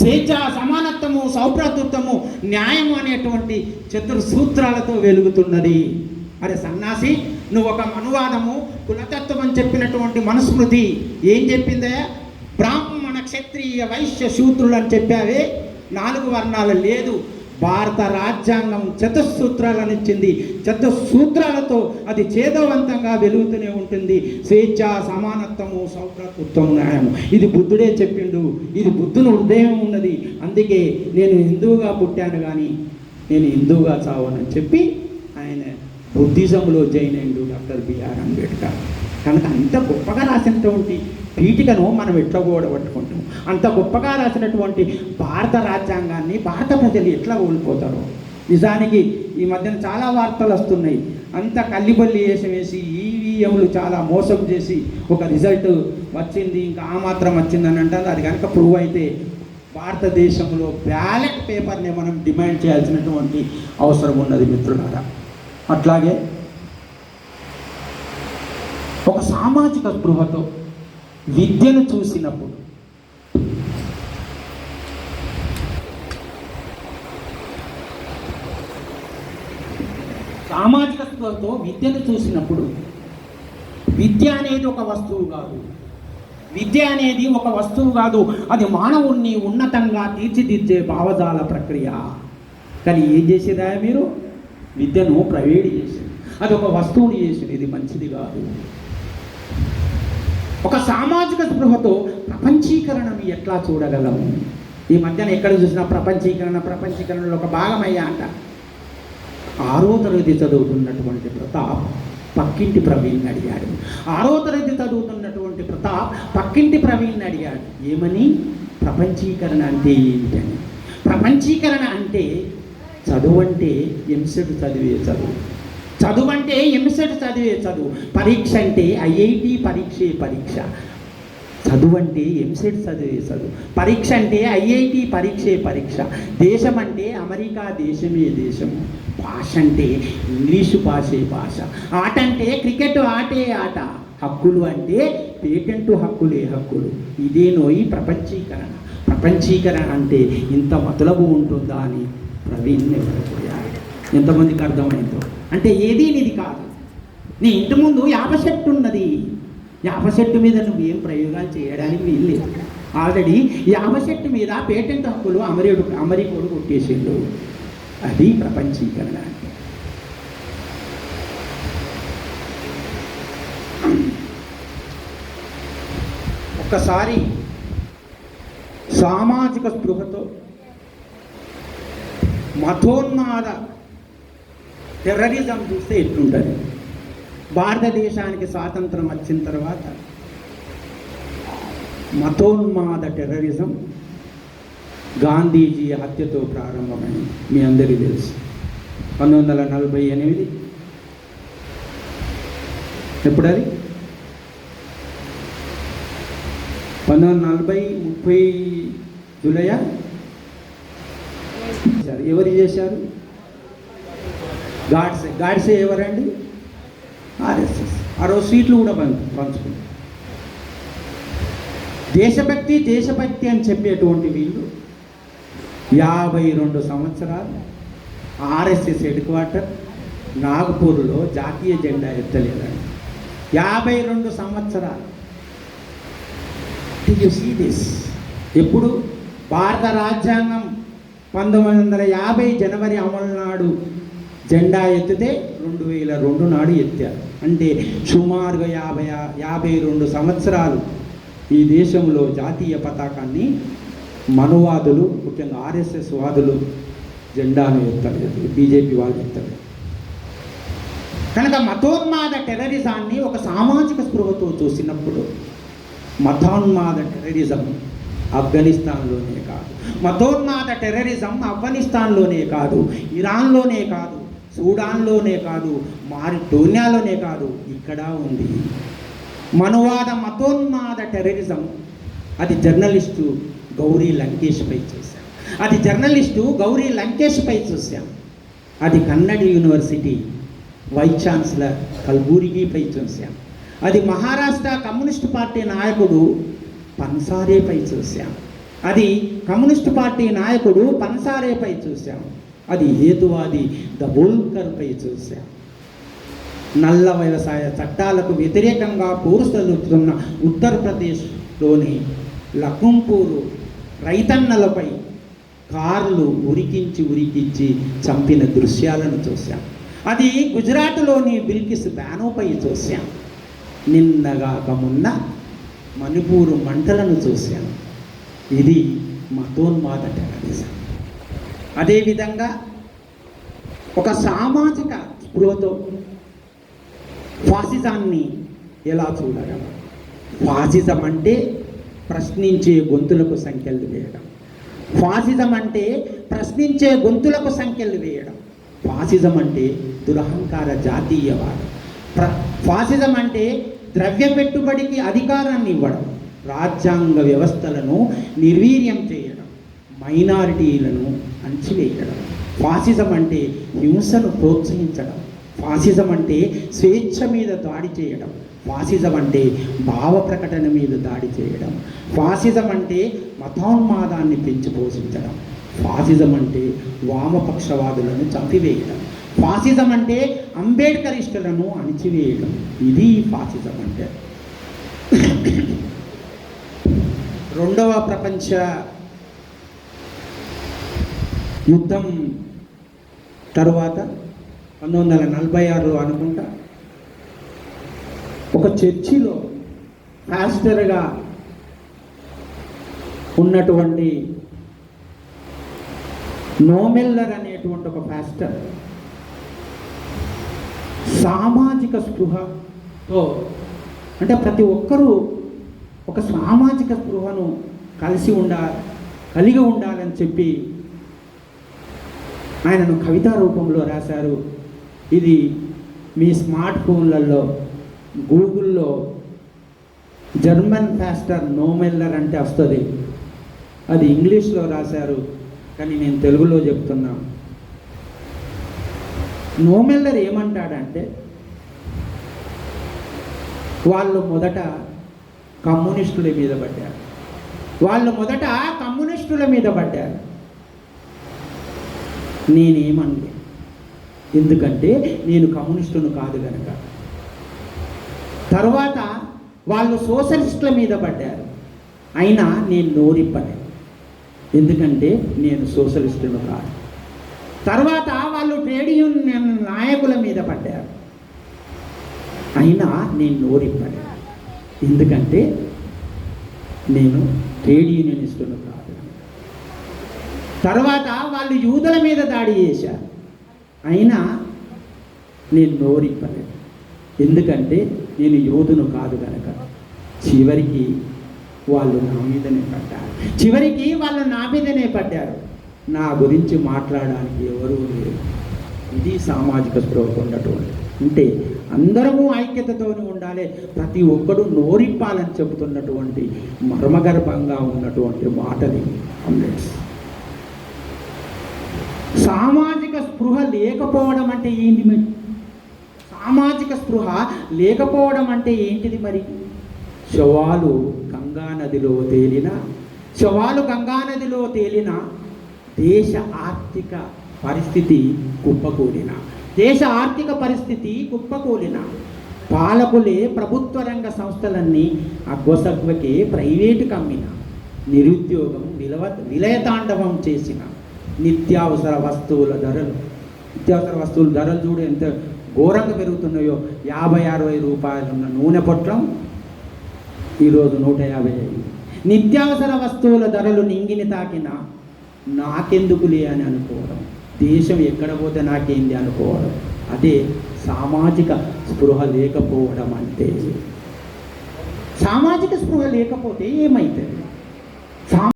స్వేచ్ఛ సమానత్వము సౌభ్రాతృత్వము న్యాయము అనేటువంటి చతుర్ సూత్రాలతో వెలుగుతున్నది. అరే సన్నాసి నువ్వు ఒక అనువాదము కులతత్వం అని చెప్పినటువంటి మనుస్మృతి ఏం చెప్పిందే బ్రాహ్మణ క్షత్రియ వైశ్య శూద్రులు అని చెప్పావే? నాలుగు వర్ణాలు లేదు. భారత రాజ్యాంగం చతుస్సూత్రాలను ఇచ్చింది. చతుసూత్రాలతో అది చేదవంతంగా వెలుగుతూనే ఉంటుంది. స్వేచ్ఛ సమానత్వము సౌభ్రతృత్వం న్యాయము. ఇది బుద్ధుడే చెప్పిండు. ఇది బుద్ధుని హృదయం ఉన్నది. అందుకే నేను హిందువుగా పుట్టాను కానీ నేను హిందువుగా చావనని చెప్పి ఆయన బుద్ధిజంలో జైన్ అయిండు డాక్టర్ బిఆర్ అంబేద్కర్. కనుక అంత గొప్పగా రాసినటువంటి పీఠికను మనం ఎట్లా కూడబట్టుకుంటాం అంత గొప్పగా రాసినటువంటి భారత రాజ్యాంగాన్ని భారత ప్రజలు ఎట్లా కోల్పోతారో? నిజానికి ఈ మధ్యన చాలా వార్తలు వస్తున్నాయి. అంత కల్లిబల్లి వేసి వేసి ఈవీఎంలు చాలా మోసం చేసి ఒక రిజల్ట్ వచ్చింది ఇంకా ఆ మాత్రం వచ్చిందని అంటారు. అది కనుక ప్రూవ్ అయితే భారతదేశంలో బ్యాలెట్ పేపర్ని మనం డిమాండ్ చేయాల్సినటువంటి అవసరం ఉన్నది మిత్రులారా. అట్లాగే ఒక సామాజిక స్పృహతో విద్యను చూసినప్పుడు సామాజిక స్పృహతో విద్యను చూసినప్పుడు విద్య అనేది ఒక వస్తువు కాదు. విద్య అనేది ఒక వస్తువు కాదు. అది మానవుణ్ణి ఉన్నతంగా తీర్చిదిద్దే భావజాల ప్రక్రియ. కానీ ఏం చేసేదా మీరు? విద్యను ప్రైవేట్ చేసింది. అది ఒక వస్తువుని చేసింది. ఇది మంచిది కాదు. ఒక సామాజిక స్పృహతో ప్రపంచీకరణను ఎట్లా చూడగలము ఈ మధ్యన ఎక్కడ చూసినా ప్రపంచీకరణ ప్రపంచీకరణలో ఒక భాగమయ్యా అంట. ఆరో తరగతి చదువుతున్నటువంటి ప్రతాప్ పక్కింటి ప్రవీణ్ అడిగాడు. ఆరో తరగతి చదువుతున్నటువంటి ప్రతాప్ పక్కింటి ప్రవీణ్ అడిగాడు. ఏమని? ప్రపంచీకరణ అంటే ఏమిటని. ప్రపంచీకరణ అంటే చదువు అంటే ఎంసెట్ చదివే చదువు. చదువు అంటే ఎంసెట్ చదివే చదువు. పరీక్ష అంటే ఐఐటి పరీక్షే పరీక్ష. చదువు అంటే ఎంసెట్ చదివే చదువు. పరీక్ష అంటే ఐఐటి పరీక్షే పరీక్ష. దేశం అంటే అమెరికా దేశమే దేశం. భాష అంటే ఇంగ్లీషు భాషే భాష. ఆట అంటే క్రికెట్ ఆటే ఆట. హక్కులు అంటే పేటెంట్ హక్కులే హక్కులు. ఇదే నోయి ప్రపంచీకరణ. ప్రపంచీకరణ అంటే ఇంత మతులబు ఉంటుందా అని ప్రవీణ్ ఎవరిపోయారు ఎంతమందికి అర్థమైందో? అంటే ఏది నీది కాదు. నీ ఇంటి ముందు యాప చెట్టు ఉన్నది. యాప చెట్టు మీద నువ్వు ఏం ప్రయోగాలు చేయడానికి వీల్లేదు ఆల్రెడీ యాప చెట్టు మీద పేటెంట్ హక్కులు అమరీడు అమరీకోడు కొట్టేసిండు. అది ప్రపంచీకరణ. అంటే ఒక్కసారి సామాజిక స్పృహతో మతోన్మాద టెర్రరిజం చూస్తే ఎట్లుంటుంది? భారతదేశానికి స్వాతంత్రం వచ్చిన తర్వాత మతోన్మాద టెర్రరిజం గాంధీజీ హత్యతో ప్రారంభమైంది. మీ అందరికీ తెలుసు. పంతొమ్మిది వందల నలభై ఎనిమిది ఎప్పుడది? పంతొమ్మిది వందల నలభై ముప్పై జూలై ఎవరు చేశారు? గాడ్సే గాడ్సే ఎవరండి? ఆర్ఎస్ఎస్. ఆ రోజు సీట్లు కూడా పంచు దేశభక్తి దేశభక్తి అని చెప్పేటువంటి వీళ్ళు యాభై రెండు సంవత్సరాలు ఆర్ఎస్ఎస్ హెడ్ క్వార్టర్ నాగపూర్లో జాతీయ జెండా ఎత్తలేదండి. యాభై రెండు సంవత్సరాలు. యు సీ దిస్ ఎప్పుడు? భారత రాజ్యాంగం పంతొమ్మిది వందల యాభై జనవరి అమలు నాడు జెండా ఎత్తితే రెండు వేల రెండు నాడు ఎత్తారు అంటే సుమారుగా యాభై యాభై రెండు సంవత్సరాలు ఈ దేశంలో జాతీయ పతాకాన్ని మనువాదులు ముఖ్యంగా ఆర్ఎస్ఎస్ వాదులు జెండాను ఎత్తలేదు బీజేపీ వాళ్ళు ఎత్తలేదు కనుక మతోన్మాద టెర్రరిజాన్ని ఒక సామాజిక స్పృహతో చూసినప్పుడు మతోన్మాద టెర్రరిజం ఆఫ్ఘనిస్తాన్లోనే కాదు. మతోన్మాద టెర్రరిజం ఆఫ్ఘనిస్తాన్లోనే కాదు. ఇరాన్లోనే కాదు. సూడాన్లోనే కాదు మారిటోనియాలోనే కాదు ఇక్కడ ఉంది. మనువాద మతోన్మాద టెర్రరిజం. అది జర్నలిస్టు గౌరీ లంకేష్పై చూశాం. అది జర్నలిస్టు గౌరీ లంకేష్పై చూశాం. అది కన్నడ యూనివర్సిటీ వైస్ ఛాన్సలర్ కల్బూరిగిపై చూశాం. అది మహారాష్ట్ర కమ్యూనిస్ట్ పార్టీ నాయకుడు పన్సారేపై చూశాం. అది కమ్యూనిస్ట్ పార్టీ నాయకుడు పన్సారేపై చూశాం. అది హేతువాది. దబోల్కర్పై చూశాం నల్ల వ్యవసాయ చట్టాలకు వ్యతిరేకంగా పోరుసలుతున్న ఉత్తరప్రదేశ్లోని లఖంపూరు రైతన్నలపై కార్లు ఉరికించి ఉరికించి చంపిన దృశ్యాలను చూశాం అది గుజరాత్లోని బిల్కిస్ బ్యానోపై చూశాం నిన్నగాక మొన్న మణిపూరు మంటలను చూశాం ఇది మతోన్మాద టెర్రరిజం. అదేవిధంగా ఒక సామాజిక స్పృహతో ఫాసిజాన్ని ఎలా చూడగలం? ఫాసిజం అంటే ప్రశ్నించే గొంతులకు సంఖ్యలు వేయడం. ఫాసిజం అంటే ప్రశ్నించే గొంతులకు సంఖ్యలు వేయడం. ఫాసిజం అంటే దురహంకార జాతీయవాదం. ప్ర ఫాసిజం అంటే ద్రవ్య పెట్టుబడికి అధికారాన్ని ఇవ్వడం. రాజ్యాంగ వ్యవస్థలను నిర్వీర్యం చేయడం. మైనారిటీలను అణచివేయడం. ఫాసిజం అంటే హింసను ప్రోత్సహించడం. ఫాసిజం అంటే స్వేచ్ఛ మీద దాడి చేయడం. ఫాసిజం అంటే భావ ప్రకటన మీద దాడి చేయడం. ఫాసిజం అంటే మతోన్మాదాన్ని పెంచి పోషించడం. ఫాసిజం అంటే వామపక్షవాదులను చంపివేయడం. ఫాసిజం అంటే అంబేడ్కరిస్టులను అణిచివేయడం. ఇది ఫాసిజం అంటే. రెండవ ప్రపంచ యుద్ధం తర్వాత పంతొమ్మిది వందల నలభై ఆరులో అనుకుంటా ఒక చర్చిలో పాస్టర్గా ఉన్నటువంటి నోమెల్లర్ అనేటువంటి ఒక పాస్టర్ సామాజిక స్పృహతో అంటే ప్రతి ఒక్కరూ ఒక సామాజిక స్పృహను కలిసి ఉండాలి కలిగి ఉండాలని చెప్పి ఆయనను కవితా రూపంలో రాశారు. ఇది మీ స్మార్ట్ ఫోన్లలో గూగుల్లో జర్మన్ ఫ్యాస్టర్ నోమెల్లర్ అంటే వస్తుంది. అది ఇంగ్లీష్లో రాశారు కానీ నేను తెలుగులో చెప్తున్నా. నోమెల్లర్ ఏమంటాడంటే వాళ్ళు మొదట కమ్యూనిస్టుల మీద పడ్డారు. వాళ్ళు మొదట కమ్యూనిస్టుల మీద పడ్డారు. నేనేమనలే ఎందుకంటే నేను కమ్యూనిస్టును కాదు కనుక తర్వాత వాళ్ళు సోషలిస్టుల మీద పడ్డారు. అయినా నేను నోరిప్పలేదు ఎందుకంటే నేను సోషలిస్టును కాదు. తర్వాత వాళ్ళు ట్రేడ్ యూనియన్ నాయకుల మీద పడ్డారు. అయినా నేను నోరిప్పలేదు ఎందుకంటే నేను ట్రేడ్ యూనియనిస్టును కాదు. తర్వాత వాళ్ళు యూదుల మీద దాడి చేశారు. అయినా నేను నోరిప్పలేదు. ఎందుకంటే నేను యోధును కాదు కనుక చివరికి వాళ్ళు నా మీదనే పడ్డారు. చివరికి వాళ్ళు నా మీదనే పడ్డారు. నా గురించి మాట్లాడడానికి ఎవరూ లేరు. ఇది సామాజిక స్పృహ ఉన్నటువంటి. అంటే అందరము ఐక్యతతోనే ఉండాలి. ప్రతి ఒక్కడు నోరిప్పాలని చెబుతున్నటువంటి మర్మగర్భంగా ఉన్నటువంటి మాటలు. అమ్లెట్స్ సామాజిక స్పృహ లేకపోవడం అంటే ఏంటి మరి? సామాజిక స్పృహ లేకపోవడం అంటే ఏంటిది మరి? శవాలు గంగా నదిలో తేలిన శవాలు గంగా నదిలో తేలిన దేశ ఆర్థిక పరిస్థితి కుప్పకూలిన దేశ ఆర్థిక పరిస్థితి కుప్పకూలిన. పాలకులే ప్రభుత్వ రంగ సంస్థలన్నీ అగ్వసగ్వకే ప్రైవేటు కమ్మిన నిరుద్యోగం విలవ విలయతాండవం చేసిన. నిత్యావసర వస్తువుల ధరలు. నిత్యావసర వస్తువుల ధరలు చూడు ఎంత ఘోరంగా పెరుగుతున్నాయో. యాభై అరవై రూపాయలున్న నూనె పొట్లం ఈరోజు నూట యాభై ఐదు. నిత్యావసర వస్తువుల ధరలు నింగిని తాకిన నాకెందుకులే అని అనుకోవడం. దేశం ఎక్కడ పోతే నాకేంది అనుకోవడం. అదే సామాజిక స్పృహ లేకపోవడం అంటే. సామాజిక స్పృహ లేకపోతే ఏమవుతుంది